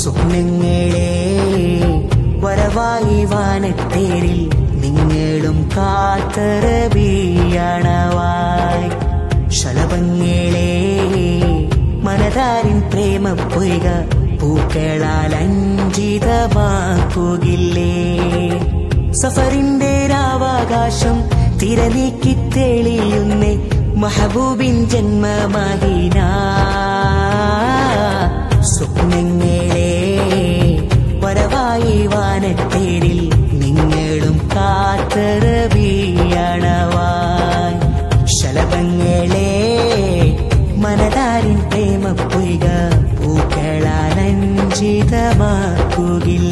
സ്വപ്നങ്ങളെ വരവായി വാനത്തേരിൽ നിങ്ങളും കാത്തറബിയണവായി ശലഭങ്ങളെ മനതാരിൻ പ്രേമ പൊയ്ക പൂക്കളാൽ അഞ്ചിതമാക്കുകില്ലേ. സഫറിന്റെ രാവാകാശം തിരനീക്കി തെളിയുന്നേ മഹബൂബിൻ ജന്മമഹിന കാത്തറബിയണവാൻ ശലഭങ്ങളെ മനതാരിൻ പ്രേമ പൊയ്ക പൂക്കളാലഞ്ചിതമാക്കുകില്ലേ